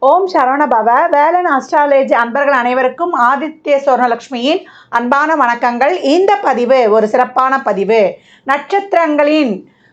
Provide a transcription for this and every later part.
ஓம் Saravanabhava Velan astrology அன்பர்கள் அனைவருக்கும் ஆதித்ய சுவர்ணலக்ஷ்மியின் அன்பான வணக்கங்கள். இந்த பதிவு ஒரு சிறப்பான பதிவு. நட்சத்திரங்களின்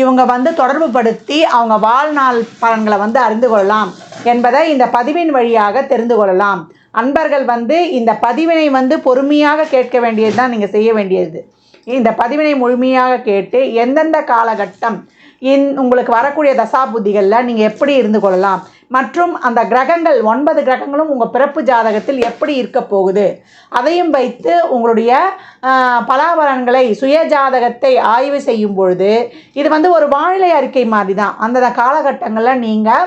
இவங்க வந்து தொடர்பு படுத்தி அவங்க வாழ்நாள் பலன்களை வந்து அறிந்து கொள்ளலாம் என்பதை இந்த பதிவின் வழியாக தெரிந்து கொள்ளலாம். அன்பர்கள் வந்து இந்த பதிவினை வந்து பொறுமையாக கேட்க வேண்டியது தான் நீங்கள் செய்ய வேண்டியது. இந்த பதிவினை முழுமையாக கேட்டு எந்தெந்த காலகட்டம் இன் உங்களுக்கு வரக்கூடிய தசாபுத்திகளில் நீங்கள் எப்படி இருந்து கொள்ளலாம்? மற்றும் அந்த கிரகங்கள் ஒன்பது கிரகங்களும் உங்கள் பிறப்பு ஜாதகத்தில் எப்படி இருக்க போகுது? அதையும் வைத்து உங்களுடைய பலாபரங்களை பலாபலன்களை சுய ஜாதகத்தை ஆய்வு செய்யும் பொழுது இது வந்து ஒரு வானிலை அறிக்கை மாதிரி தான் அந்தந்த காலகட்டங்களில் நீங்கள்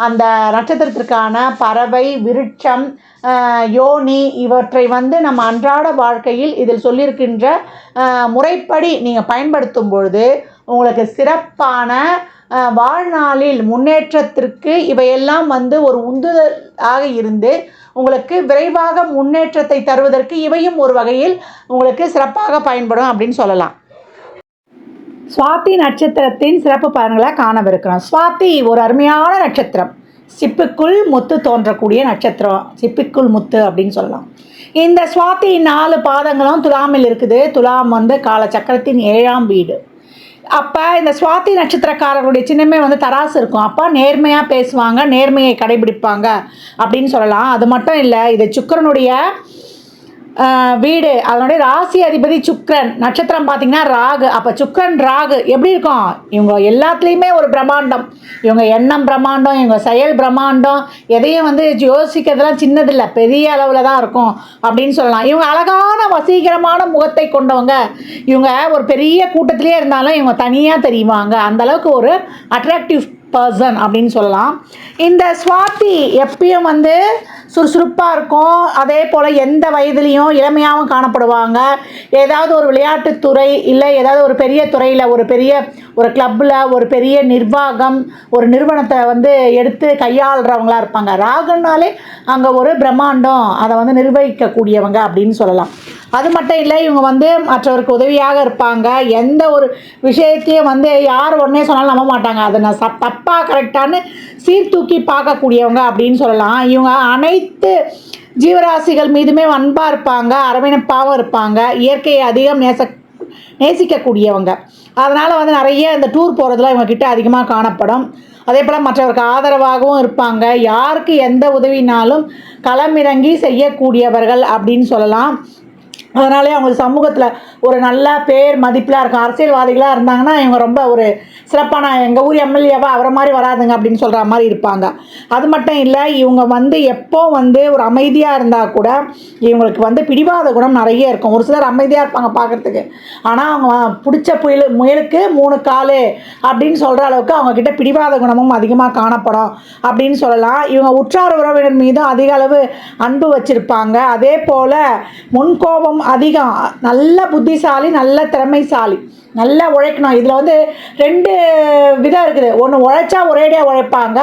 அந்த நட்சத்திரத்திற்கான பறவை விருட்சம் யோனி இவற்றை வந்து நம்ம அன்றாட வாழ்க்கையில் இதில் சொல்லியிருக்கின்ற முறைப்படி நீங்கள் பயன்படுத்தும் பொழுது உங்களுக்கு சிறப்பான வாழ்நாளில் முன்னேற்றத்திற்கு இவையெல்லாம் வந்து ஒரு உந்துதலாக இருந்து உங்களுக்கு விரைவாக முன்னேற்றத்தை தருவதற்கு இவையும் ஒரு வகையில் உங்களுக்கு சிறப்பாக பயன்படும் அப்படின்னு சொல்லலாம். சுவாதி நட்சத்திரத்தின் சிறப்பு பலன்களை காணவிருக்கிறோம். சுவாதி ஒரு அருமையான நட்சத்திரம். சிப்புக்குள் முத்து தோன்றக்கூடிய நட்சத்திரம். சிப்பிக்குள் முத்து அப்படின்னு சொல்லலாம். இந்த சுவாத்தி நாலு பாதங்களும் துலாமில் இருக்குது. துலாம் வந்து காலச்சக்கரத்தின் ஏழாம் வீடு. அப்போ இந்த சுவாத்தி நட்சத்திரக்காரர்களுடைய சின்னமே வந்து தராசு இருக்கும். அப்போ நேர்மையாக பேசுவாங்க நேர்மையை கடைபிடிப்பாங்க அப்படின்னு சொல்லலாம். அது மட்டும் இல்லை இது சுக்கிரனுடைய வீடு. அதனுடைய ராசி அதிபதி சுக்ரன் நட்சத்திரம் பார்த்தீங்கன்னா ராகு. அப்போ சுக்ரன் ராகு எப்படி இருக்கும்? இவங்க எல்லாத்துலேயுமே ஒரு பிரம்மாண்டம். இவங்க எண்ணம் பிரம்மாண்டம் இவங்க செயல் பிரம்மாண்டம். எதையும் வந்து யோசிக்கிறதுலாம் சின்னதில்லை. பெரிய அளவில் தான் இருக்கும் அப்படின்னு சொல்லலாம். இவங்க அழகான வசீகரமான முகத்தை கொண்டவங்க. இவங்க ஒரு பெரிய கூட்டத்திலே இருந்தாலும் இவங்க தனியாக தெரியுவாங்க அந்த அளவுக்கு ஒரு அட்ராக்டிவ் பர்சன் அப்படின்னு சொல்லலாம். இந்த சுவாதி எப்பயும் வந்து சுறுசுறுப்பாக இருக்கும். அதே போல் எந்த வயதுலேயும் இளமையாகவும் காணப்படுவாங்க. ஏதாவது ஒரு விளையாட்டுத்துறை இல்லை ஏதாவது ஒரு பெரிய துறையில் ஒரு பெரிய ஒரு கிளப்பில் ஒரு பெரிய நிர்வாகம் ஒரு நிறுவனத்தை வந்து எடுத்து கையாளுறவங்களாக இருப்பாங்க. ராகுனாலே அங்கே ஒரு பிரம்மாண்டம். அதை வந்து நிர்வகிக்கக்கூடியவங்க அப்படின்னு சொல்லலாம். அது மட்டும் இல்லை இவங்க வந்து மற்றவருக்கு உதவியாக இருப்பாங்க. எந்த ஒரு விஷயத்தையும் வந்து யார் ஒன்றே சொன்னாலும் நம்ப மாட்டாங்க. அதை நான் ச தப்பாக கரெக்டானு சீர்தூக்கி பார்க்கக்கூடியவங்க அப்படின்னு சொல்லலாம். இவங்க அனைத்து ஜீவராசிகள் மீதுமே அன்பாக இருப்பாங்க அரவணைப்பாகவும் இருப்பாங்க இயற்கையை அதிகம் நேச நேசிக்கக்கூடியவங்க. அதனால் வந்து நிறைய இந்த டூர் போகிறதுலாம் இவங்கக்கிட்ட அதிகமாக காணப்படும். அதே போல் மற்றவருக்கு ஆதரவாகவும் இருப்பாங்க. யாருக்கு எந்த உதவினாலும் களமிறங்கி செய்யக்கூடியவர்கள் அப்படின்னு சொல்லலாம். அதனாலே அவங்க சமூகத்தில் ஒரு நல்ல பேர் மதிப்பெலாம் இருக்கும் அரசியல்வாதிகளாக இருந்தாங்கன்னா இவங்க ரொம்ப ஒரு சிறப்பான எங்கள் ஊர் எம்எல்ஏவா அவரை மாதிரி வராதுங்க அப்படின்னு சொல்கிற மாதிரி இருப்பாங்க. அது மட்டும் இல்லை இவங்க வந்து எப்போ வந்து ஒரு அமைதியாக இருந்தால் கூட இவங்களுக்கு வந்து பிடிவாத குணம் நிறைய இருக்கும். ஒரு சிலர் அமைதியாக இருப்பாங்க பார்க்குறதுக்கு ஆனால் அவங்க பிடிச்ச புயல் முயலுக்கு மூணு கால் அப்படின்னு சொல்கிற அளவுக்கு அவங்கக்கிட்ட பிடிவாத குணமும் அதிகமாக காணப்படும் அப்படின்னு சொல்லலாம். இவங்க உற்றார் உறவினர் மீதும் அதிக அளவு அன்பு வச்சுருப்பாங்க. அதே போல் முன்கோபம் அதிகம். நல்ல புத்திசாலி நல்ல திறமைசாலி. நல்லா உழைக்கணும். இதில் வந்து ரெண்டு விதம் இருக்குது. ஒன்று உழைச்சா ஒரேடியாக உழைப்பாங்க.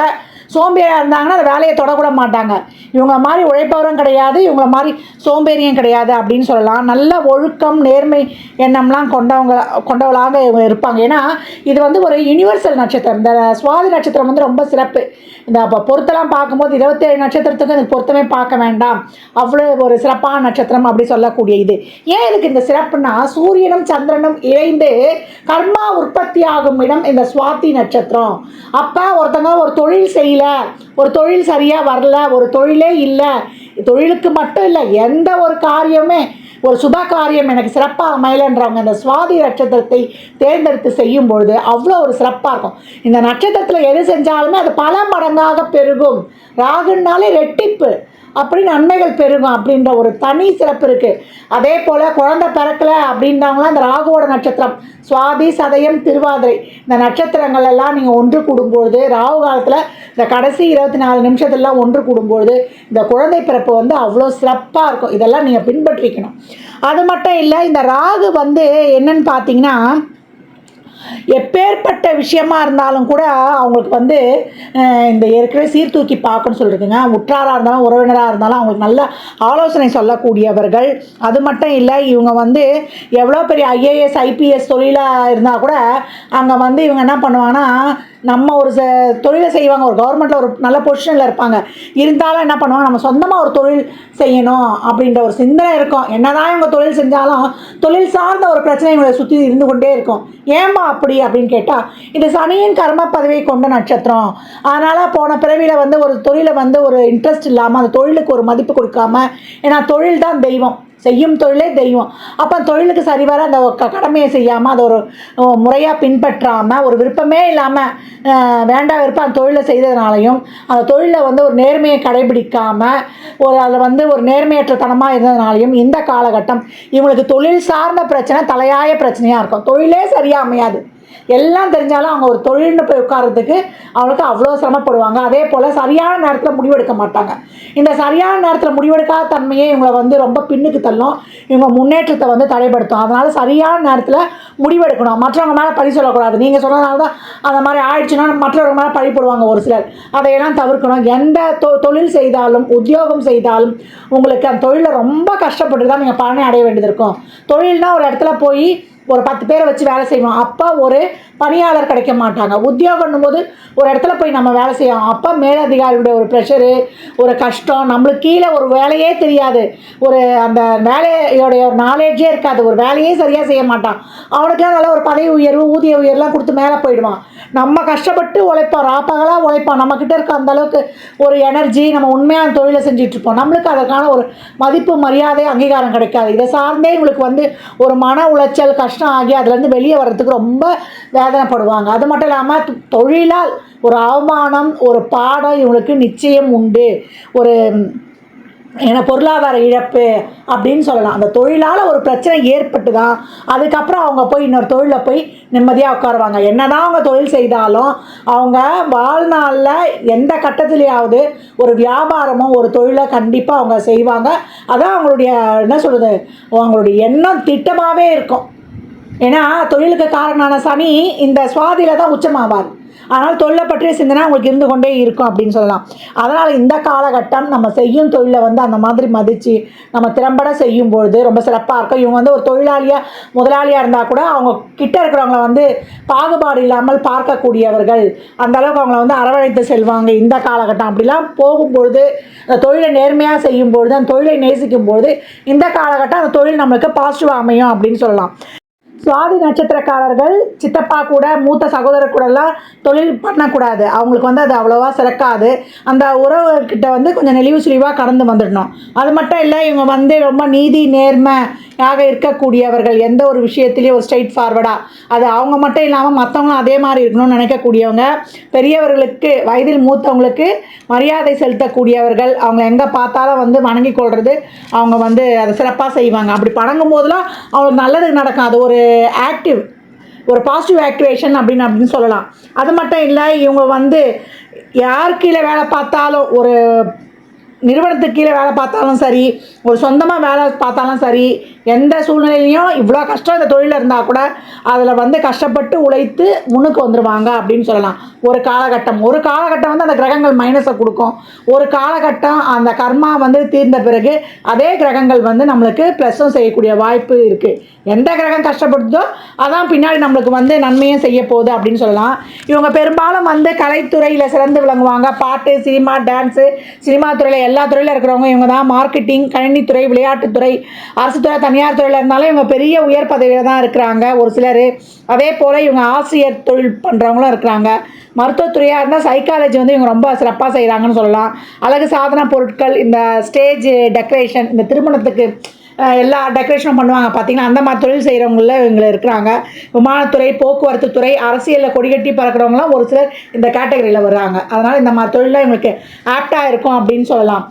சோம்பேறியாக இருந்தாங்கன்னா அந்த வேலையை தொடக்கூட மாட்டாங்க. இவங்க மாதிரி உழைப்பவரும் கிடையாது இவங்கள மாதிரி சோம்பேறியும் கிடையாது அப்படின்னு சொல்லலாம். நல்ல ஒழுக்கம் நேர்மை எண்ணம்லாம் கொண்டவங்க கொண்டவளாக இவங்க இருப்பாங்க. ஏன்னா இது வந்து ஒரு யூனிவர்சல் நட்சத்திரம். இந்த சுவாதி நட்சத்திரம் வந்து ரொம்ப சிறப்பு. இந்த இப்போ பொருத்தெல்லாம் பார்க்கும்போது இருபத்தேழு நட்சத்திரத்துக்கு இந்த பொருத்தமே பார்க்க வேண்டாம். அவ்வளோ ஒரு சிறப்பான நட்சத்திரம் அப்படி சொல்லக்கூடிய இது. ஏன் இதுக்கு இந்த சிறப்புனா சூரியனும் சந்திரனும் இணைந்து கர்மா உற்பத்தி ஆகும் இடம் இந்த சுவாதி நட்சத்திரம். அப்போ ஒருத்தங்க ஒரு தொழில் செய்யல இல்லை ஒரு தொழில் சரியாக வரல ஒரு தொழிலே இல்லை. தொழிலுக்கு மட்டும் இல்லை எந்த ஒரு காரியமே ஒரு சுப காரியம் எனக்கு சிறப்பாக அமையலன்றவங்க இந்த சுவாதி நட்சத்திரத்தை தேர்ந்தெடுத்து செய்யும் பொழுது அவ்வளோ ஒரு சிறப்பாக இருக்கும். இந்த நட்சத்திரத்தில் எது செஞ்சாலுமே அது பல மடங்காக பெருகும். ராகுனாலே ரெட்டிப்பு. அப்படி நன்மைகள் பெருகும் அப்படின்ற ஒரு தனி சிறப்பு இருக்குது அதே போல் குழந்தை பிறக்கலை அப்படின்றவங்களாம் இந்த ராகுவோட நட்சத்திரம் சுவாதி சதயம் திருவாதிரை இந்த நட்சத்திரங்கள் எல்லாம் நீங்கள் ஒன்று கூடும்பொழுது ராகு காலத்தில் இந்த கடைசி இருபத்தி நாலு நிமிஷத்துலலாம் ஒன்று கூடும்பொழுது இந்த குழந்தை பிறப்பு வந்து அவ்வளோ சிறப்பாக இருக்கும். இதெல்லாம் நீங்கள் பின்பற்றிக்கணும். அது மட்டும் இல்லை இந்த ராகு வந்து என்னன்னு பார்த்தீங்கன்னா எப்பேற்பட்ட விஷயமா இருந்தாலும் கூட அவங்களுக்கு வந்து இந்த ஏற்கனவே சீர்தூக்கி பார்க்கணும்னு சொல்லியிருக்குங்க. உற்றாராக இருந்தாலும் உறவினராக இருந்தாலும் அவங்களுக்கு நல்ல ஆலோசனை சொல்லக்கூடியவர்கள். அது மட்டும் இல்லை இவங்க வந்து எவ்வளோ பெரிய ஐஏஎஸ் ஐபிஎஸ் தொழிலாக இருந்தால் கூட அங்கே வந்து இவங்க என்ன பண்ணுவாங்கன்னா நம்ம ஒரு ச தொழிலை செய்வாங்க. ஒரு கவர்மெண்ட்டில் ஒரு நல்ல பொசிஷனில் இருப்பாங்க. இருந்தாலும் என்ன பண்ணுவாங்க? நம்ம சொந்தமாக ஒரு தொழில் செய்யணும் அப்படின்ற ஒரு சிந்தனை இருக்கும். என்னதான் இவங்க தொழில் செஞ்சாலும் தொழில் சார்ந்த ஒரு பிரச்சனை இவங்களை சுற்றி இருந்து கொண்டே இருக்கும். ஏம்மா அப்படி அப்படின்னு கேட்டால் இது சனியின் கர்ம பதவியை கொண்ட நட்சத்திரம். அதனால் போன பிறவியில் வந்து ஒரு தொழிலை வந்து ஒரு இன்ட்ரெஸ்ட் இல்லாமல் அந்த தொழிலுக்கு ஒரு மதிப்பு கொடுக்காம ஏன்னா தொழில் தான் தெய்வம். செய்யும் தொழிலே தெய்வம். அப்போ தொழிலுக்கு சரிவர அந்த க- கடமையை செய்யாமல் அதை ஒரு முறையாக பின்பற்றாமல் ஒரு விருப்பமே இல்லாமல் வேண்டாம் விருப்பம் அந்த தொழிலை செய்ததுனாலையும் அந்த தொழிலை வந்து ஒரு நேர்மையை கடைபிடிக்காமல் ஒரு அதில் வந்து ஒரு நேர்மையற்றத்தனமாக இருந்ததுனாலையும் இந்த காலகட்டம் இவங்களுக்கு தொழில் சார்ந்த பிரச்சனை தலையாய பிரச்சனையாக இருக்கும். தொழிலே சரியாக அமையாது. எல்லாம் தெரிஞ்சாலும் அவங்க ஒரு தொழில்னு போய் உட்கார்றதுக்கு அவங்களுக்கு அவ்வளோ சிரமப்படுவாங்க. அதே போல் சரியான நேரத்தில் முடிவெடுக்க மாட்டாங்க. இந்த சரியான நேரத்தில் முடிவெடுக்காத தன்மையே இவங்களை வந்து ரொம்ப பின்னுக்கு தள்ளும். இவங்க முன்னேற்றத்தை வந்து தடைப்படுத்தும். அதனால் சரியான நேரத்தில் முடிவெடுக்கணும். மற்றவங்க மேலே பழி சொல்லக்கூடாது. நீங்கள் சொன்னதுனால தான் அந்த மாதிரி ஆயிடுச்சுன்னா மற்றவங்க மேலே பழி போடுவாங்க ஒரு சிலர். அதையெல்லாம் தவிர்க்கணும். எந்த தொ தொழில் செய்தாலும் உத்தியோகம் செய்தாலும் உங்களுக்கு அந்த தொழிலில் ரொம்ப கஷ்டப்பட்டு தான் நீங்கள் பலனை அடைய வேண்டியது இருக்கும். தொழில்னால் ஒரு இடத்துல போய் ஒரு பத்து பேரை வச்சு வேலை செய்வோம். அப்போ ஒரு பணியாளர் கிடைக்க மாட்டாங்க. உத்தியோகம்னும் போது ஒரு இடத்துல போய் நம்ம வேலை செய்வோம் அப்போ மேலதிகாரியுடைய ஒரு ப்ரெஷரு ஒரு கஷ்டம் நம்மளுக்கு கீழே ஒரு வேலையே தெரியாது. ஒரு அந்த வேலையோடைய ஒரு நாலேஜே இருக்காது. ஒரு வேலையே சரியாக செய்ய மாட்டான். அவனுக்குலாம் நல்ல ஒரு பதவி உயர்வு ஊதிய உயர்வுலாம் கொடுத்து மேலே போயிடுவான். நம்ம கஷ்டப்பட்டு உழைப்போம். ராப்பகலாக உழைப்போம். நம்மக்கிட்ட இருக்க அந்த அளவுக்கு ஒரு எனர்ஜி நம்ம உண்மையான தொழிலை செஞ்சிட்ருப்போம் நம்மளுக்கு அதற்கான ஒரு மதிப்பு மரியாதை அங்கீகாரம் கிடைக்காது. இதை சார்ந்தே இவங்களுக்கு வந்து ஒரு மன உளைச்சல் கஷ்டம் ஆகி அதுலேருந்து வெளியே வர்றதுக்கு ரொம்ப வேதனைப்படுவாங்க. அது மட்டும் இல்லாமல் தொழிலால் ஒரு அவமானம் ஒரு பாடம் இவங்களுக்கு நிச்சயம் உண்டு. ஒரு ஏன்னா பொருளாதார இழப்பு அப்படின்னு சொல்லலாம். அந்த தொழிலால் ஒரு பிரச்சனை ஏற்பட்டு தான் அதுக்கப்புறம் அவங்க போய் இன்னொரு தொழிலில் போய் நிம்மதியாக உட்காருவாங்க. என்னதான் அவங்க தொழில் செய்தாலும் அவங்க வாழ்நாளில் எந்த கட்டத்திலேயாவது ஒரு வியாபாரமோ ஒரு தொழிலை கண்டிப்பாக அவங்க செய்வாங்க. அதான் அவங்களுடைய என்ன சொல்கிறது அவங்களுடைய எண்ணம் திட்டமாகவே இருக்கும். ஏன்னா தொழிலுக்கு காரணமான சனி இந்த சுவாதியில் தான் உச்சமாவார். அதனால் தொழிலை பற்றிய சிந்தனை உங்களுக்கு இருந்து கொண்டே இருக்கும் அப்படின்னு சொல்லலாம். அதனால் இந்த காலகட்டம் நம்ம செய்யும் தொழிலை வந்து அந்த மாதிரி மதித்து நம்ம திறம்பட செய்யும் பொழுது ரொம்ப சிறப்பாக இருக்கும். இவங்க வந்து ஒரு தொழிலாளியாக முதலாளியாக இருந்தால் கூட அவங்க கிட்ட இருக்கிறவங்கள வந்து பாகுபாடு இல்லாமல் பார்க்கக்கூடியவர்கள். அந்த அளவுக்கு அவங்கள வந்து அரவணைத்து செல்வாங்க. இந்த காலகட்டம் அப்படிலாம் போகும்பொழுது அந்த தொழிலை நேர்மையாக செய்யும் பொழுது அந்த தொழிலை நேசிக்கும் பொழுது இந்த காலகட்டம் அந்த தொழில் நம்மளுக்கு பாசிட்டிவாக அமையும் அப்படின்னு சொல்லலாம். சுவாதி நட்சத்திரக்காரர்கள் சித்தப்பா கூட மூத்த சகோதரர் கூடலாம் தொழில் பண்ணக்கூடாது. அவங்களுக்கு வந்து அது அவ்வளோவா சிறக்காது. அந்த உறவுகிட்ட வந்து கொஞ்சம் நெளிவு சுழிவாக கடந்து வந்துடணும். அது மட்டும் இல்லை இவங்க வந்து ரொம்ப நீதி நேர்மையாக இருக்கக்கூடியவர்கள் எந்த ஒரு விஷயத்துலையும் ஒரு ஸ்ட்ரைட் ஃபார்வர்டாக அது அவங்க மட்டும் இல்லாமல் மற்றவங்களும் அதே மாதிரி இருக்கணும்னு நினைக்கக்கூடியவங்க பெரியவர்களுக்கு வயதில் மூத்தவங்களுக்கு மரியாதை செலுத்தக்கூடியவர்கள் அவங்க எங்கே பார்த்தாலும் வந்து வணங்கி கொள்வது அவங்க வந்து அதை சிறப்பாக செய்வாங்க. அப்படி வணங்கும் போதெல்லாம் அவங்களுக்கு நல்லது நடக்கும். அது ஒரு ஆக்டிவ் ஒரு பாசிட்டிவ் ஆக்டிவேஷன் அப்படின்னு அப்படின்னு சொல்லலாம். அது மட்டும் இல்லை இவங்க வந்து யார் கீழே வேலை பார்த்தாலும் ஒரு நிறுவனத்துக்கு கீழே வேலை பார்த்தாலும் சரி ஒரு சொந்தமாக வேலை பார்த்தாலும் சரி எந்த சூழ்நிலையிலையும் இவ்வளோ கஷ்டம் இந்த தொழிலில் இருந்தால் கூட அதில் வந்து கஷ்டப்பட்டு உழைத்து முன்னுக்கு வந்துடுவாங்க அப்படின்னு சொல்லலாம். ஒரு காலகட்டம். ஒரு காலகட்டம் வந்து அந்த கிரகங்கள் மைனஸை கொடுக்கும். ஒரு காலகட்டம் அந்த கர்மா வந்து தீர்ந்த பிறகு அதே கிரகங்கள் வந்து நம்மளுக்கு ப்ளஸ்ஸும் செய்யக்கூடிய வாய்ப்பு இருக்குது எந்த கிரகம் கஷ்டப்படுதோ அதான் பின்னாடி நம்மளுக்கு வந்து நன்மையும் செய்ய போகுது அப்படின்னு சொல்லலாம். இவங்க பெரும்பாலும் வந்து கலைத்துறையில் சிறந்து விளங்குவாங்க. பாட்டு சினிமா டான்ஸு சினிமா துறையில் எல்லா துறையில் இருக்கிறவங்க இவங்க தான் மார்க்கெட்டிங் கணினித்துறை விளையாட்டுத்துறை அரசு துறை தனியார் தொழிலாக இருந்தாலும் இவங்க பெரிய உயர் பதவியில் தான் இருக்கிறாங்க. ஒரு சிலர் அதே போல் இவங்க ஆசிரியர் தொழில் பண்ணுறவங்களும் இருக்கிறாங்க. மருத்துவத்துறையாக இருந்தால் சைக்காலஜி வந்து இவங்க ரொம்ப சிறப்பாக செய்கிறாங்கன்னு சொல்லலாம். அழகு சாதன பொருட்கள் இந்த ஸ்டேஜ் டெக்கரேஷன் இந்த திருமணத்துக்கு எல்லா டெக்கரேஷனும் பண்ணுவாங்க. பார்த்தீங்கன்னா அந்த மாதிரி தொழில் செய்கிறவங்கள இவங்க இருக்கிறாங்க. விமானத்துறை போக்குவரத்து துறை அரசியலில் கொடிகட்டி பறக்கிறவங்களாம் ஒரு சிலர் இந்த கேட்டகரியில் வர்றாங்க. அதனால் இந்த மாதிரி தொழிலில் இவங்களுக்கு ஆப்டாக இருக்கும் அப்படின்னு சொல்லலாம்.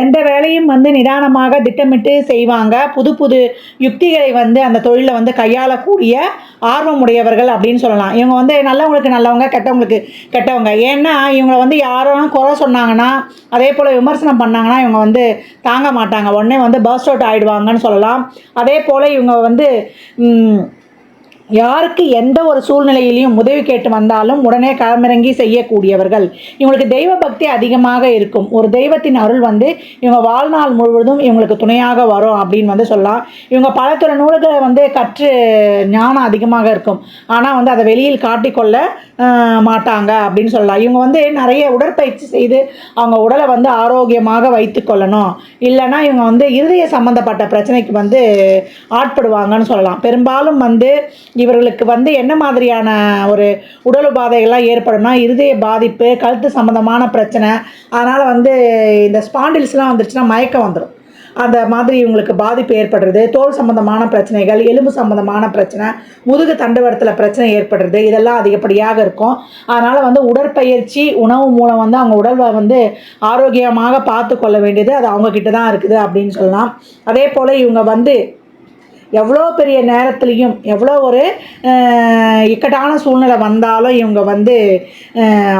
எந்த வேலையும் வந்து நிதானமாக திட்டமிட்டு செய்வாங்க. புது புது யுக்திகளை வந்து அந்த தொழிலை வந்து கையாளக்கூடிய ஆர்வமுடையவர்கள் அப்படின்னு சொல்லலாம். இவங்க வந்து நல்லவங்களுக்கு நல்லவங்க கெட்டவங்களுக்கு கெட்டவங்க. ஏன்னா இவங்களை வந்து யாரும் குறை சொன்னாங்கன்னா அதே போல் விமர்சனம் பண்ணாங்கன்னா இவங்க வந்து தாங்க மாட்டாங்க. உடனே வந்து பர்ஸ்ட் அவுட் ஆகிடுவாங்கன்னு சொல்லலாம். அதே போல் இவங்க வந்து யாருக்கு எந்த ஒரு சூழ்நிலையிலையும் உதவி கேட்டு வந்தாலும் உடனே களமிறங்கி செய்யக்கூடியவர்கள். இவங்களுக்கு தெய்வ பக்தி அதிகமாக இருக்கும். ஒரு தெய்வத்தின் அருள் வந்து இவங்க வாழ்நாள் முழுவதும் இவங்களுக்கு துணையாக வரும் அப்படின்னு வந்து சொல்லலாம். இவங்க பல துறை நூல்களை வந்து கற்று ஞானம் அதிகமாக இருக்கும். ஆனால் வந்து அதை வெளியில் காட்டிக்கொள்ள மாட்டாங்க அப்படின்னு சொல்லலாம். இவங்க வந்து நிறைய உடற்பயிற்சி செய்து அவங்க உடலை வந்து ஆரோக்கியமாக வைத்து கொள்ளணும். இல்லைன்னா இவங்க வந்து இருதய சம்மந்தப்பட்ட பிரச்சனைக்கு வந்து ஆட்படுவாங்கன்னு சொல்லலாம். பெரும்பாலும் வந்து இவர்களுக்கு வந்து என்ன மாதிரியான ஒரு உடல் உபாதைகள்லாம் ஏற்படும்னா இருதய பாதிப்பு கழுத்து சம்மந்தமான பிரச்சனை அதனால் வந்து இந்த ஸ்பாண்டில்ஸ்லாம் வந்துருச்சுன்னா மயக்கம் வந்துடும் அந்த மாதிரி இவங்களுக்கு பாதிப்பு ஏற்படுறது தோல் சம்பந்தமான பிரச்சனைகள் எலும்பு சம்பந்தமான பிரச்சனை முதுகு தண்டுவடத்தில் பிரச்சனை ஏற்படுறது இதெல்லாம் அதிகப்படியாக இருக்கும். அதனால் வந்து உடற்பயிற்சி உணவு மூலம் வந்து அவங்க உடலை வந்து ஆரோக்கியமாக பார்த்து கொள்ள வேண்டியது அது அவங்கக்கிட்ட தான் இருக்குது அப்படின்னு சொல்லலாம். அதே போல் இவங்க வந்து எவ்வளோ பெரிய நேரத்துலையும் எவ்வளோ ஒரு இக்கட்டான சூழ்நிலை வந்தாலும் இவங்க வந்து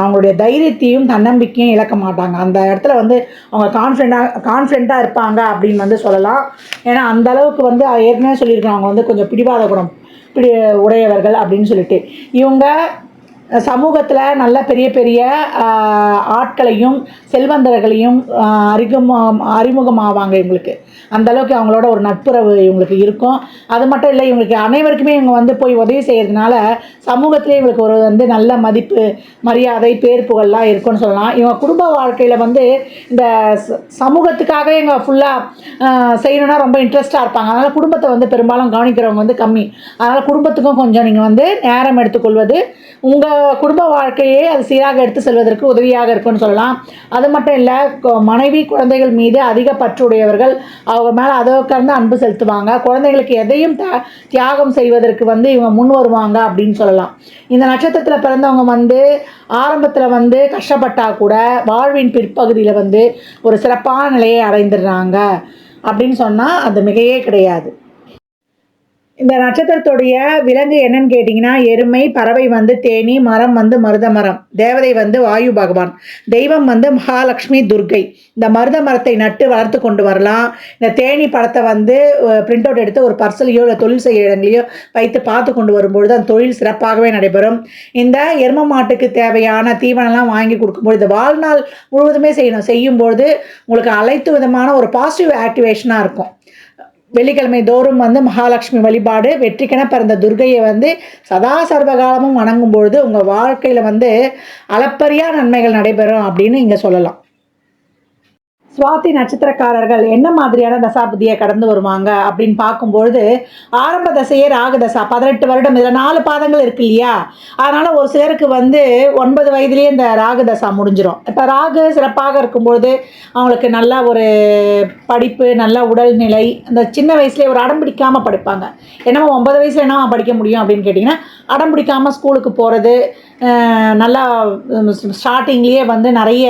அவங்களுடைய தைரியத்தையும் தன்னம்பிக்கையும் இழக்க மாட்டாங்க. அந்த இடத்துல வந்து அவங்க கான்ஃபிடெண்ட்டாக கான்ஃபிடெண்ட்டாக இருப்பாங்க அப்படின்னு வந்து சொல்லலாம். ஏன்னா அந்த அளவுக்கு வந்து ஏற்கனவே சொல்லியிருக்காங்க அவங்க வந்து கொஞ்சம் பிடிவாத குணம் பிடி உடையவர்கள் அப்படின்னு சொல்லிட்டு. இவங்க சமூகத்தில் நல்ல பெரிய பெரிய ஆட்களையும் செல்வந்தர்களையும் அறிமுகம் அறிமுகமாவாங்க இவங்களுக்கு. அந்தளவுக்கு அவங்களோட ஒரு நட்புறவு இவங்களுக்கு இருக்கும். அது மட்டும் இல்லை இவங்களுக்கு அனைவருக்குமே இவங்க வந்து போய் உதவி செய்கிறதுனால சமூகத்திலே இவங்களுக்கு ஒரு வந்து நல்ல மதிப்பு மரியாதை பேர் புகழ்லாம் இருக்கும்னு சொல்லலாம். இவங்க குடும்ப வாழ்க்கையில் வந்து இந்த சமூகத்துக்காக இவங்க ஃபுல்லாக செய்யணும்னா ரொம்ப இன்ட்ரெஸ்ட்டாக இருப்பாங்க. அதனால் குடும்பத்தை வந்து பெரும்பாலும் கவனிக்கிறவங்க வந்து கம்மி. அதனால் குடும்பத்துக்கும் கொஞ்சம் நீங்கள் வந்து நேரம் எடுத்துக்கொள்வது உங்கள் குடும்ப வாழ்க்கையே அது சீராக எடுத்து செல்வதற்கு உதவியாக இருக்கும்னு சொல்லலாம். அது மட்டும் இல்லை மனைவி குழந்தைகள் மீது அதிக பற்றுடையவர்கள் அவங்க மேலே அதை அன்பு செலுத்துவாங்க. குழந்தைகளுக்கு எதையும் த தியாகம் செய்வதற்கு வந்து இவங்க முன் வருவாங்க அப்படின்னு சொல்லலாம். இந்த நட்சத்திரத்தில் பிறந்தவங்க வந்து ஆரம்பத்தில் வந்து கஷ்டப்பட்டால் கூட வாழ்வின் பிற்பகுதியில் வந்து ஒரு சிறப்பான நிலையை அடைந்துடுறாங்க. அப்படின்னு சொன்னால் அது மிகையே கிடையாது. இந்த நட்சத்திரத்துடைய விலங்கு என்னன்னு கேட்டிங்கன்னா எருமை பறவை வந்து தேனி மரம் வந்து மருத மரம் தேவதை வந்து வாயு பகவான் தெய்வம் வந்து மகாலட்சுமி துர்க்கை இந்த மருத மரத்தை நட்டு வளர்த்து கொண்டு வரலாம். இந்த தேனி படத்தை வந்து பிரிண்ட் அவுட் எடுத்து ஒரு பர்சலையோ இல்லை தொழில் செய்ய இடங்களையோ வைத்து பார்த்து கொண்டு வரும்பொழுது அந்த தொழில் சிறப்பாகவே நடைபெறும். இந்த எரும மாட்டுக்கு தேவையான தீவனம்லாம் வாங்கி கொடுக்கும்பொழுது வாழ்நாள் முழுவதுமே செய்யணும். செய்யும்பொழுது உங்களுக்கு அனைத்து விதமான ஒரு பாசிட்டிவ் ஆக்டிவேஷனாக இருக்கும். வெள்ளிக்கிழமை தோறும் வந்து மகாலட்சுமி வழிபாடு வெற்றிக்கென பிறந்த துர்கையை வந்து சதா சர்வகாலமும் வணங்கும் பொழுது உங்கள் வாழ்க்கையில் வந்து அளப்பரியா நன்மைகள் நடைபெறும் அப்படின்னு இங்கே சொல்லலாம். சுவாதி நட்சத்திரக்காரர்கள் என்ன மாதிரியான தசாபதியை கடந்து வருவாங்க அப்படின்னு பார்க்கும்பொழுது ஆரம்ப தசையே ராகு தசா. பதினெட்டு வருடம் இதில் நாலு பாதங்கள் இருக்கு இல்லையா? அதனால் ஒரு சிலருக்கு வந்து ஒன்பது வயதுலேயே இந்த ராகு தசா முடிஞ்சிடும் இப்போ ராகு சிறப்பாக இருக்கும்பொழுது அவங்களுக்கு நல்ல ஒரு படிப்பு நல்ல உடல்நிலை அந்த சின்ன வயசுலேயே ஒரு அடம் பிடிக்காமல் படிப்பாங்க. என்னமோ ஒன்பது வயசில் என்ன படிக்க முடியும் அப்படின்னு கேட்டிங்கன்னா அடம் பிடிக்காமல் ஸ்கூலுக்கு போகிறது நல்லா ஸ்டார்டிங்லேயே வந்து நிறைய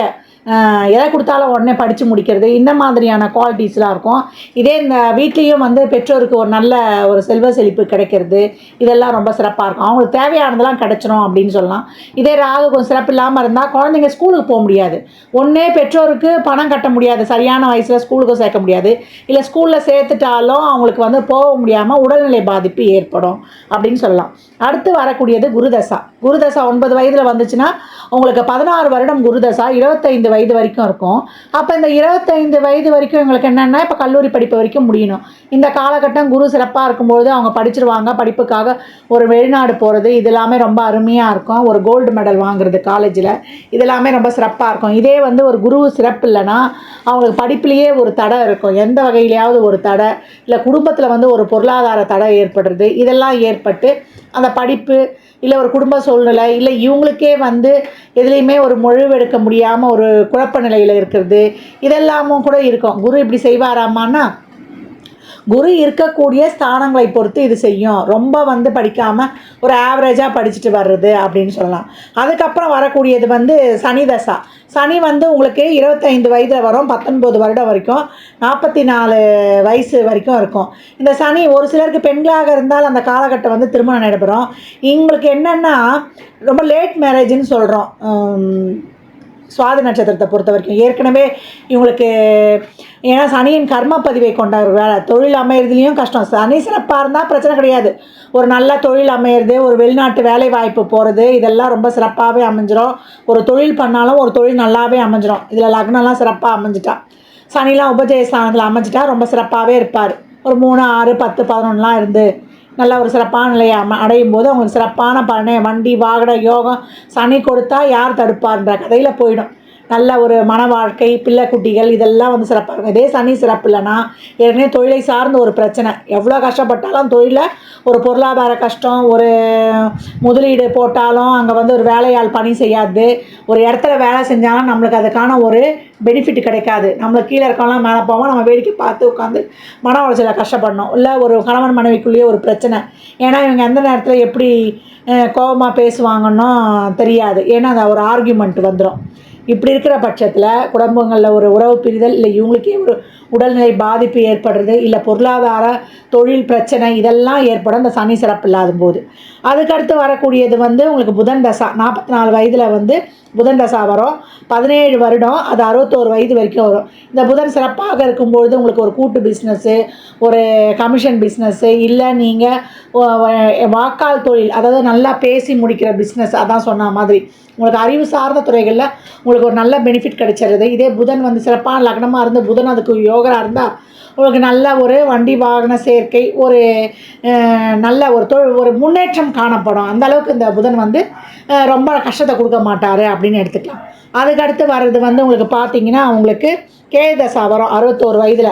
எதை கொடுத்தாலும் உடனே படித்து முடிக்கிறது. இந்த மாதிரியான குவாலிட்டிஸ்லாம் இருக்கும். இதே இந்த வீட்லேயும் வந்து பெற்றோருக்கு ஒரு நல்ல ஒரு செல்வ செழிப்பு கிடைக்கிறது. இதெல்லாம் ரொம்ப சிறப்பாக இருக்கும். அவங்களுக்கு தேவையானதெல்லாம் கிடைச்சிரும் அப்படின்னு சொல்லலாம். இதே ராகு கொஞ்சம் சிறப்பு இல்லாமல் இருந்தால் குழந்தைங்க ஸ்கூலுக்கு போக முடியாது. ஒன்றே பெற்றோருக்கு பணம் கட்ட முடியாது. சரியான வயசில் ஸ்கூலுக்கும் சேர்க்க முடியாது. இல்லை ஸ்கூலில் சேர்த்துட்டாலும் அவங்களுக்கு வந்து போக முடியாமல் உடல்நிலை பாதிப்பு ஏற்படும் அப்படின்னு சொல்லலாம். அடுத்து வரக்கூடியது குருதசா. குருதசா ஒன்பது வயதில் வந்துச்சுன்னா உங்களுக்கு பதினாறு வருடம் குருதசா இருபத்தைந்து வயது வரைக்கும் இருக்கும். அப்போ இந்த இருபத்தைந்து வயது வரைக்கும் எங்களுக்கு என்னென்னா இப்போ கல்லூரி படிப்பு வரைக்கும் முடியணும். இந்த காலகட்டம் குரு சிறப்பாக இருக்கும்பொழுது அவங்க படிச்சிருவாங்க. படிப்புக்காக ஒரு வெளிநாடு போகிறது இது எல்லாமே ரொம்ப அருமையாக இருக்கும். ஒரு கோல்டு மெடல் வாங்குறது காலேஜில் இது எல்லாமே ரொம்ப சிறப்பாக இருக்கும். இதே வந்து ஒரு குரு சிறப்பு இல்லைன்னா அவங்களுக்கு படிப்புலேயே ஒரு தடை இருக்கும். எந்த வகையிலையாவது ஒரு தடை இல்லை குடும்பத்தில் வந்து ஒரு பொருளாதார தடை ஏற்படுறது இதெல்லாம் ஏற்பட்டு அந்த படிப்பு இல்லை ஒரு குடும்ப சூழ்நிலை இல்லை இவங்களுக்கே வந்து எதுலேயுமே ஒரு முழுவெடுக்க முடியாமல் ஒரு குழப்ப நிலையில் இருக்கிறது இதெல்லாமும் கூட இருக்கும். குரு இப்படி செய்வாராமான்னா குரு இருக்கக்கூடிய ஸ்தானங்களை பொறுத்து இது செய்யும். ரொம்ப வந்து படிக்காமல் ஒரு ஆவரேஜாக படிச்சுட்டு வர்றது அப்படின்னு சொல்லலாம். அதுக்கப்புறம் வரக்கூடியது வந்து சனி தசா. சனி வந்து உங்களுக்கு இருபத்தைந்து வயதில் வரும் பத்தொன்பது வருடம் வரைக்கும் நாற்பத்தி நாலு வயசு வரைக்கும் இருக்கும். இந்த சனி ஒரு சிலருக்கு பெண்களாக இருந்தால் அந்த காலகட்டம் வந்து திருமணம் நடைபெறும். இவங்களுக்கு என்னென்னா ரொம்ப லேட் மேரேஜ்னு சொல்கிறோம் சுவாதி நட்சத்திரத்தை பொறுத்த வரைக்கும். ஏற்கனவே இவங்களுக்கு ஏன்னா சனியின் கர்ம பதிவை கொண்ட வேலை தொழில் அமையிறதுலேயும் கஷ்டம். சனி சிறப்பாக இருந்தால் பிரச்சனை கிடையாது. ஒரு நல்ல தொழில் அமையிறது ஒரு வெளிநாட்டு வேலை வாய்ப்பு போகிறது இதெல்லாம் ரொம்ப சிறப்பாகவே அமைஞ்சிடும் ஒரு தொழில் பண்ணாலும் ஒரு தொழில் நல்லாவே அமைஞ்சிடும் இதில் லக்னம்லாம் சிறப்பாக அமைஞ்சிட்டா. சனிலாம் உபஜய ஸ்தானத்தில் அமைஞ்சிட்டா ரொம்ப சிறப்பாகவே இருப்பார். ஒரு மூணு ஆறு பத்து பதினொன்றுலாம் இருந்து நல்ல ஒரு சிறப்பான நிலையை அம அடையும் போது அவங்களுக்கு சிறப்பான பலனை. வண்டி வாகன யோகம் சனி கொடுத்தா யார் தடுப்பார்ன்ற கதையில் போயிடும். நல்ல ஒரு மன வாழ்க்கை பிள்ளை குட்டிகள் இதெல்லாம் வந்து சிறப்பாக இருக்கும் இதே சனி சிறப்பு இல்லைன்னா ஏற்கனவே தொழிலை சார்ந்த ஒரு பிரச்சனை. எவ்வளோ கஷ்டப்பட்டாலும் தொழிலை ஒரு பொருளாதார கஷ்டம் ஒரு முதலீடு போட்டாலும் அங்கே வந்து ஒரு வேலையால் பணி செய்யாது. ஒரு இடத்துல வேலை செஞ்சாலும் நம்மளுக்கு அதுக்கான ஒரு பெனிஃபிட் கிடைக்காது. நம்மளுக்கு கீழே இருக்கலாம் மேலே போவோம் நம்ம வேடிக்கை பார்த்து உட்காந்து மன உளைச்சலை கஷ்டப்படணும். இல்லை ஒரு கணவன் மனைவிக்குள்ளேயே ஒரு பிரச்சனை. ஏன்னா இவங்க எந்த நேரத்தில் எப்படி கோபமாக பேசுவாங்கன்னு தெரியாது. ஏன்னா அந்த ஒரு ஆர்கியூமெண்ட் வந்துடும் இப்படி இருக்கிற பட்சத்தில் குடும்பங்களில் ஒரு உறவு பிரிதல் இல்லை இவங்களுக்கே ஒரு உடல்நிலை பாதிப்பு ஏற்படுறது இல்லை பொருளாதார தொழில் பிரச்சனை இதெல்லாம் ஏற்படும் இந்த சனி சிறப்பு இல்லாத போது அதுக்கடுத்து வரக்கூடியது வந்து உங்களுக்கு புதன் தசா. நாற்பத்தி நாலு வயதில் வந்து புதன் தசா வரும். பதினேழு வருடம் அது அறுபத்தோரு வயது வரைக்கும் வரும். இந்த புதன் சிறப்பாக இருக்கும்பொழுது உங்களுக்கு ஒரு கூட்டு பிஸ்னஸ்ஸு ஒரு கமிஷன் பிஸ்னஸ்ஸு இல்லை நீங்கள் வாக்கால் தொழில் அதாவது நல்லா பேசி முடிக்கிற பிஸ்னஸ் அதான் சொன்ன மாதிரி. உங்களுக்கு அறிவு சார்ந்த துறைகளில் உங்களுக்கு ஒரு நல்ல பெனிஃபிட் கிடைச்சிருது. இதே புதன் வந்து சிறப்பான லக்னமாக இருந்து புதன் அதுக்கு யோகராக இருந்தால் உங்களுக்கு நல்ல ஒரு வண்டி வாகன சேர்க்கை ஒரு நல்ல ஒரு தொழில் ஒரு முன்னேற்றம் காணப்படும். அந்த அளவுக்கு இந்த புதன் வந்து ரொம்ப கஷ்டத்தை கொடுக்க மாட்டார் அப்படின்னு எடுத்துக்கலாம். அதுக்கடுத்து வர்றது வந்து உங்களுக்கு பார்த்தீங்கன்னா உங்களுக்கு கேதசா வரும் அறுபத்தோரு வயதில்.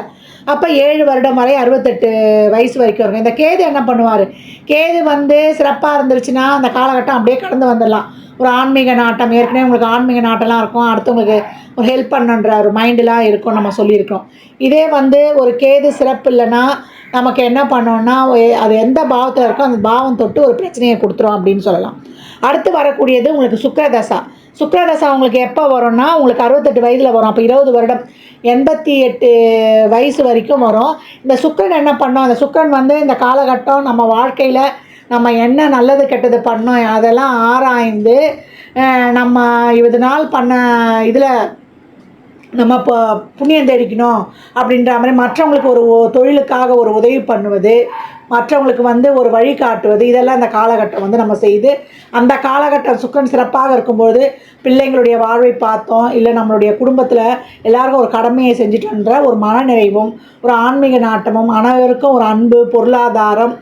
அப்போ ஏழு வருடம் வரை அறுபத்தெட்டு வயசு வரைக்கும் இருக்கும். இந்த கேது என்ன பண்ணுவார்? கேது வந்து சிறப்பாக இருந்துருச்சுன்னா அந்த காலகட்டம் அப்படியே கடந்து வந்துடலாம். ஒரு ஆன்மீக நாட்டம். ஏற்கனவே உங்களுக்கு ஆன்மீக நாட்டம்லாம் இருக்கும். அடுத்தவங்களுக்கு ஒரு ஹெல்ப் பண்ணுன்ற ஒரு மைண்டெலாம் இருக்கும் நம்ம சொல்லியிருக்கோம் இதே வந்து ஒரு கேது சிறப்பு இல்லைன்னா நமக்கு என்ன பண்ணோன்னா அது எந்த பாவத்தில் இருக்கோ அந்த பாவம் தொட்டு ஒரு பிரச்சனையை கொடுத்துரும் அப்படின்னு சொல்லலாம். அடுத்து வரக்கூடியது உங்களுக்கு சுக்கரதசா சுக்கரதசா உங்களுக்கு எப்போ வரும்னா உங்களுக்கு அறுபத்தெட்டு வயதில் வரும். அப்போ இருபது வருடம் எண்பத்தி எட்டு வயசு வரைக்கும் வரும். இந்த சுக்கரன் என்ன பண்ணோம்? அந்த சுக்கரன் வந்து இந்த காலகட்டம் நம்ம வாழ்க்கையில் நம்ம என்ன நல்லது கெட்டது பண்ணோம் அதெல்லாம் ஆராய்ந்து நம்ம இதனால் பண்ண இதில் நம்ம இப்போ புண்ணியம் தேடிக்கணும் அப்படின்ற மாதிரி மற்றவங்களுக்கு ஒரு தொழிலுக்காக ஒரு உதவி பண்ணுவது மற்றவங்களுக்கு வந்து ஒரு வழி காட்டுவது இதெல்லாம் அந்த காலகட்டம் வந்து நம்ம செய்து அந்த காலகட்டம் சுக்கன் சிறப்பாக இருக்கும்போது பிள்ளைங்களுடைய வாழ்வை பார்த்தோம் இல்லை நம்மளுடைய குடும்பத்தில் எல்லாருக்கும் ஒரு கடமையை செஞ்சுட்டுன்ற ஒரு மனநிறைவும் ஒரு ஆன்மீக நாட்டமும் அனைவருக்கும் ஒரு அன்பு பொருளாதாரம்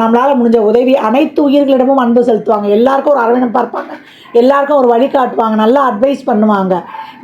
நம்மளால் முடிஞ்ச உதவி அனைத்து உயிர்களிடமும் அன்பு செலுத்துவாங்க. எல்லாருக்கும் ஒரு அரவணைப்பு பார்ப்பாங்க. எல்லாருக்கும் ஒரு வழி காட்டுவாங்க. நல்லா அட்வைஸ் பண்ணுவாங்க.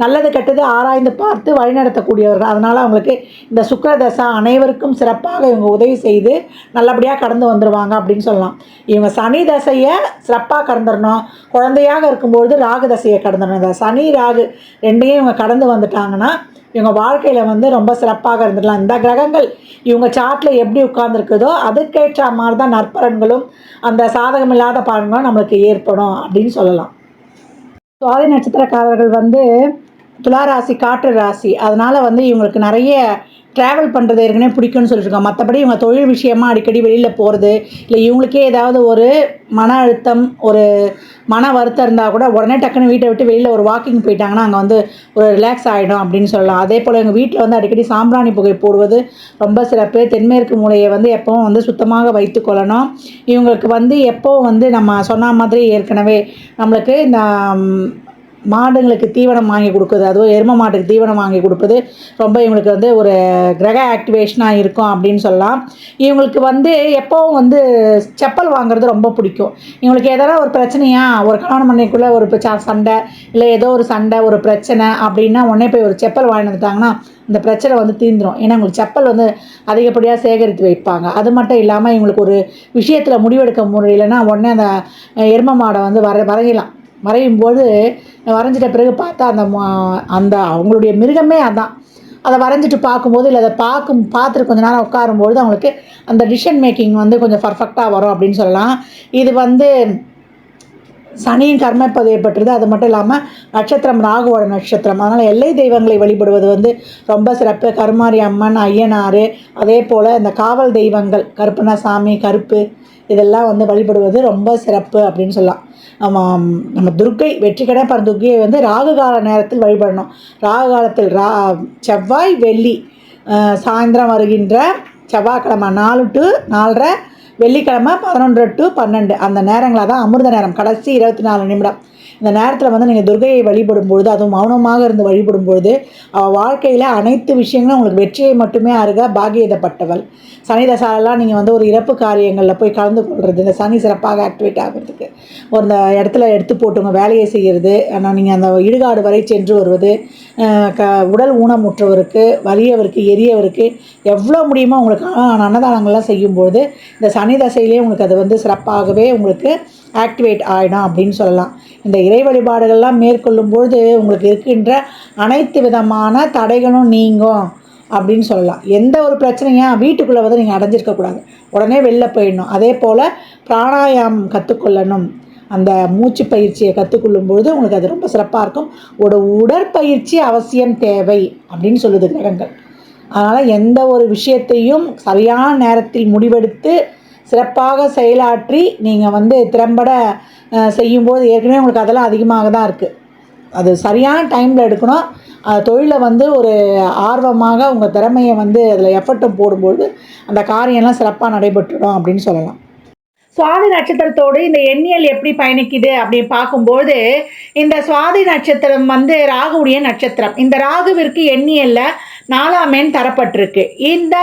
நல்லது கெட்டது ஆராய்ந்து பார்த்து வழிநடத்தக்கூடியவர்கள் அதனால் அவங்களுக்கு இந்த சுக்கரதசா அனைவருக்கும் சிறப்பாக இவங்க உதவி செய்து நல்லபடியாக கடந்து வந்துடுவாங்க அப்படின்னு சொல்லலாம். இவங்க சனி தசையை சிறப்பாக கடந்துடணும் குழந்தையாக இருக்கும்பொழுது ராகு தசையை கடந்துடணும் இந்த சனி ராகு ரெண்டையும் இவங்க கடந்து வந்துட்டாங்கன்னா இவங்க வாழ்க்கையில் வந்து ரொம்ப சிறப்பாக இருந்துடலாம். இந்த கிரகங்கள் இவங்க சார்ட்டில் எப்படி உட்கார்ந்துருக்குதோ அதுக்கேற்ற மாதிரி தான் நற்பலன்களும் அந்த சாதகமில்லாத பலன்களும் நம்மளுக்கு ஏற்படும் அப்படின்னு சொல்லலாம். சுவாதி நட்சத்திரக்காரர்கள் வந்து துளாராசி காற்று ராசி அதனால் வந்து இவங்களுக்கு நிறைய ட்ராவல் பண்ணுறது ஏற்கனவே பிடிக்கும்னு சொல்லியிருக்காங்க மற்றபடி இவங்க தொழில் விஷயமாக அடிக்கடி வெளியில் போகிறது இல்லை இவங்களுக்கே ஏதாவது ஒரு மன அழுத்தம் ஒரு மன வருத்தம் இருந்தால் கூட உடனே டக்குன்னு வீட்டை விட்டு வெளியில் ஒரு வாக்கிங் போயிட்டாங்கன்னா அங்கே வந்து ஒரு ரிலாக்ஸ் ஆகிடும் அப்படின்னு சொல்லலாம். அதே போல் எங்கள் வீட்டில் வந்து அடிக்கடி சாம்பிராணி புகை போடுவது ரொம்ப சிறப்பு. தென்மேற்கு மூலையை வந்து எப்போவும் வந்து சுத்தமாக வைத்து கொள்ளணும். இவங்களுக்கு வந்து எப்போவும் வந்து நம்ம சொன்ன மாதிரி ஏற்கனவே நம்மளுக்கு இந்த மாடுங்களுக்கு தீவனம் வாங்கி கொடுக்குறது அதுவும் எரும மாட்டுக்கு தீவனம் வாங்கி கொடுப்பது. ரொம்ப இவங்களுக்கு வந்து ஒரு கிரக ஆக்டிவேஷனாக இருக்கும் அப்படின்னு சொல்லலாம். இவங்களுக்கு வந்து எப்போவும் வந்து செப்பல் வாங்குறது ரொம்ப பிடிக்கும். இவங்களுக்கு எதனா ஒரு பிரச்சனையா ஒரு கணவன் மனைக்குள்ளே ஒரு சண்டை இல்லை ஏதோ ஒரு சண்டை ஒரு பிரச்சனை அப்படின்னா உடனே போய் ஒரு செப்பல் வாங்கி வந்துட்டாங்கன்னா இந்த பிரச்சனை வந்து தீர்ந்துடும் ஏன்னா உங்களுக்கு செப்பல் வந்து அதிகப்படியாக சேகரித்து வைப்பாங்க. அது மட்டும் இல்லாமல் இவங்களுக்கு ஒரு விஷயத்தில் முடிவெடுக்க முடியலன்னா உடனே அந்த எரும மாடை வந்து வர வரையலாம். வரையும் போது வரைஞ்சிட்ட பிறகு பார்த்தா அந்த அந்த அவங்களுடைய மிருகமே அதான். அதை வரைஞ்சிட்டு பார்க்கும்போது இல்லை அதை பார்க்கும் பார்த்துட்டு கொஞ்ச நேரம் உட்காரும்பொழுது அவங்களுக்கு அந்த டிசிஷன் மேக்கிங் வந்து கொஞ்சம் பர்ஃபெக்டாக வரும் அப்படின்னு சொல்லலாம். இது வந்து சனியின் கர்மப்பதிவை பற்றியது அது மட்டும் இல்லாமல் நட்சத்திரம் ராகுவோட நட்சத்திரம். அதனால் எல்லை தெய்வங்களை வழிபடுவது வந்து ரொம்ப சிறப்பு. கருமாரி அம்மன் ஐயனார் அதே போல் இந்த காவல் தெய்வங்கள் கருப்பண்ணசாமி கருப்பு இதெல்லாம் வந்து வழிபடுவது ரொம்ப சிறப்பு அப்படின்னு சொல்லலாம். நம்ம நம்ம துர்க்கை வெற்றிக்கடை பிறந்த துர்க்கையை வந்து ராகு கால நேரத்தில் வழிபடணும். ராகு காலத்தில் ரா செவ்வாய் வெள்ளி சாயந்தரம் வருகின்ற செவ்வாய்க்கிழமை நாலு டு நாலரை வெள்ளிக்கிழமை பதினொன்று டு பன்னெண்டு. அந்த நேரங்களில் தான் அமிர்த நேரம். கடைசி இருபத்தி நாலு நிமிடம். இந்த நேரத்தில் வந்து நீங்கள் துர்கையை வழிபடும் பொழுது அதுவும் மௌனமாக இருந்து வழிபடும் பொழுது அவள் வாழ்க்கையில் அனைத்து விஷயங்களும் உங்களுக்கு வெற்றியை மட்டுமே அருக பாகியதப்பட்டவள். சனி தசாலெல்லாம் நீங்கள் வந்து ஒரு இறப்பு காரியங்களில் போய் கலந்து கொள்வது இந்த சனி சிறப்பாக ஆக்டிவேட் ஆகிறதுக்கு. ஒரு இந்த இடத்துல எடுத்து போட்டுங்க வேலையை செய்கிறது ஆனால் நீங்கள் அந்த இடுகாடு வரை சென்று வருவது க உடல் ஊனமுற்றவருக்கு வலியவருக்கு எரியவருக்கு எவ்வளோ முடியுமோ உங்களுக்கு அன்னதானங்கள்லாம் செய்யும்பொழுது இந்த சனி தசையிலே உங்களுக்கு அது வந்து சிறப்பாகவே உங்களுக்கு ஆக்டிவேட் ஆகிடும் அப்படின்னு சொல்லலாம். இந்த இறை வழிபாடுகள்லாம் மேற்கொள்ளும் பொழுது உங்களுக்கு இருக்கின்ற அனைத்து விதமான தடைகளும் நீங்கும் அப்படின்னு சொல்லலாம். எந்த ஒரு பிரச்சனையும் வீட்டுக்குள்ளே வந்து நீங்கள் அடைஞ்சிருக்கக்கூடாது உடனே வெளில போயிடணும். அதே போல் பிராணாயாமம் கற்றுக்கொள்ளணும் அந்த மூச்சு பயிற்சியை கற்றுக்கொள்ளும் பொழுது உங்களுக்கு அது ரொம்ப சிறப்பாக இருக்கும். ஒரு உடற்பயிற்சி அவசியம் தேவை அப்படின்னு சொல்லுது கிரகங்கள். அதனால் எந்த ஒரு விஷயத்தையும் சரியான நேரத்தில் முடிவெடுத்து சிறப்பாக செயலாற்றி நீங்கள் வந்து திறம்பட செய்யும்போது ஏற்கனவே உங்களுக்கு அதெல்லாம் அதிகமாக தான் இருக்குது அது சரியான டைமில் எடுக்கணும். அது தொழிலை வந்து ஒரு ஆர்வமாக உங்கள் திறமையை வந்து அதில் எஃபர்ட்டும் போடும்பொழுது அந்த காரியம்லாம் சிறப்பாக நடைபெற்றுடும் அப்படின்னு சொல்லலாம். சுவாதி நட்சத்திரத்தோடு இந்த எண்ணியல் எப்படி பயணிக்குது அப்படின்னு பார்க்கும்போது இந்த சுவாதி நட்சத்திரம் வந்து ராகுவுடைய நட்சத்திரம். இந்த ராகுவிற்கு எண்ணியலில் நாலாம் எண் தரப்பட்டிருக்கு. இந்த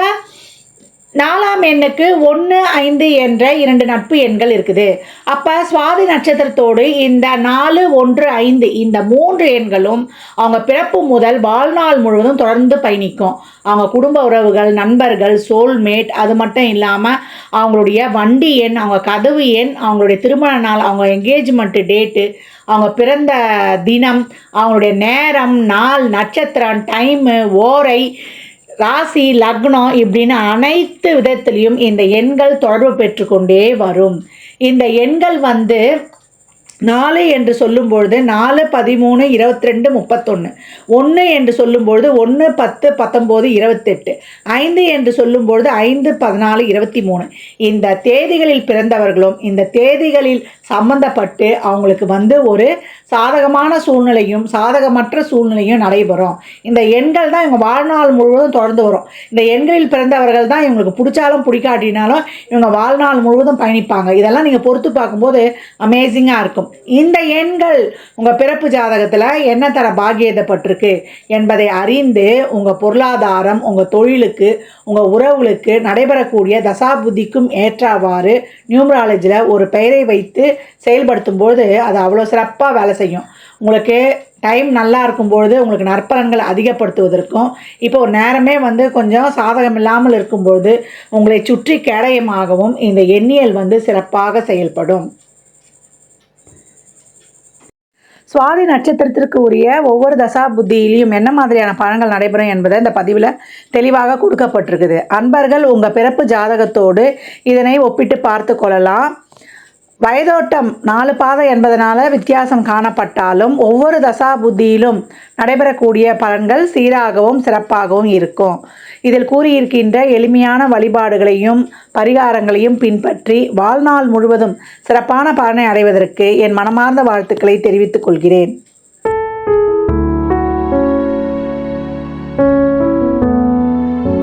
நாலாம் எண்ணுக்கு ஒன்று ஐந்து என்ற இரண்டு நட்பு எண்கள் இருக்குது. அப்போ சுவாதி நட்சத்திரத்தோடு இந்த நாலு ஒன்று ஐந்து இந்த மூன்று எண்களும் அவங்க பிறப்பு முதல் வாழ்நாள் முழுவதும் தொடர்ந்து பயணிக்கும். அவங்க குடும்ப உறவுகள் நண்பர்கள் சோல்மேட் அது மட்டும் இல்லாமல் அவங்களுடைய வண்டி எண் அவங்க கதவு எண் அவங்களுடைய திருமண நாள் அவங்க என்கேஜ்மெண்ட்டு டேட்டு அவங்க பிறந்த தினம் அவங்களுடைய நேரம் நாள் நட்சத்திரம் டைமு ஓரை ராசி லக்னம் இப்படின்னு அனைத்து விதத்திலையும் இந்த எண்கள் தொடர்பு பெற்றுக்கொண்டே வரும். இந்த எண்கள் வந்து நாலு என்று சொல்லும்பொழுது நாலு பதிமூணு இருபத்தி ரெண்டு முப்பத்தொன்று ஒன்று என்று சொல்லும்பொழுது ஒன்று பத்து பத்தொம்போது இருபத்தெட்டு. ஐந்து என்று சொல்லும்பொழுது ஐந்து பதினாலு இருபத்தி மூணு இந்த தேதிகளில் பிறந்தவர்களும் இந்த தேதிகளில் சம்பந்தப்பட்டு அவங்களுக்கு வந்து ஒரு சாதகமான சூழ்நிலையும் சாதகமற்ற சூழ்நிலையும் நடைபெறும். இந்த எண்கள் தான் இவங்க வாழ்நாள் முழுவதும் தொடர்ந்து வரும். இந்த எண்களில் பிறந்தவர்கள் தான் இவங்களுக்கு பிடிச்சாலும் பிடிக்காட்டினாலும் இவங்க வாழ்நாள் முழுவதும் பயணிப்பாங்க. இதெல்லாம் நீங்கள் பொறுத்து பார்க்கும்போது அமேசிங்காக இருக்கும். இந்த எண்கள் உங்கள் பிறப்பு ஜாதகத்தில் என்ன தர பாகியதப்பட்டிருக்கு என்பதை அறிந்து உங்கள் பொருளாதாரம் உங்கள் தொழிலுக்கு உங்கள் உறவுகளுக்கு நடைபெறக்கூடிய தசாபுத்திக்கும் ஏற்றவாறு நியூமராலஜியில் ஒரு பெயரை வைத்து செயல்படுத்தும் போது அது அவ்வளோ சிறப்பாக வேலை செய்யும். உங்களுக்கு டைம் நல்லா இருக்கும்பொழுது உங்களுக்கு நற்பலன்களை அதிகப்படுத்துவதற்கும் இப்போ ஒரு நேரமே வந்து கொஞ்சம் சாதகம் இல்லாமல் இருக்கும்பொழுது உங்களை சுற்றி கேடயமாகவும் இந்த எண்ணியல் வந்து சிறப்பாக செயல்படும். சுவாதி நட்சத்திரத்திற்கு உரிய ஒவ்வொரு தசா புத்தியிலையும் என்ன மாதிரியான பலன்கள் நடைபெறும் என்பதை இந்த பதிவில் தெளிவாக கொடுக்கப்பட்டிருக்குது. அன்பர்கள் உங்கள் பிறப்பு ஜாதகத்தோடு இதனை ஒப்பிட்டு பார்த்து கொள்ளலாம். வயதோட்டம் நாலு பாதை என்பதனால வித்தியாசம் காணப்பட்டாலும் ஒவ்வொரு தசா புத்தியிலும் நடைபெறக்கூடிய பலன்கள் சீராகவும் சிறப்பாகவும் இருக்கும். இதில் கூறியிருக்கின்ற எளிமையான வழிபாடுகளையும் பரிகாரங்களையும் பின்பற்றி வாழ்நாள் முழுவதும் சிறப்பான பலனை அடைவதற்கு என் மனமார்ந்த வாழ்த்துக்களை தெரிவித்துக் கொள்கிறேன்.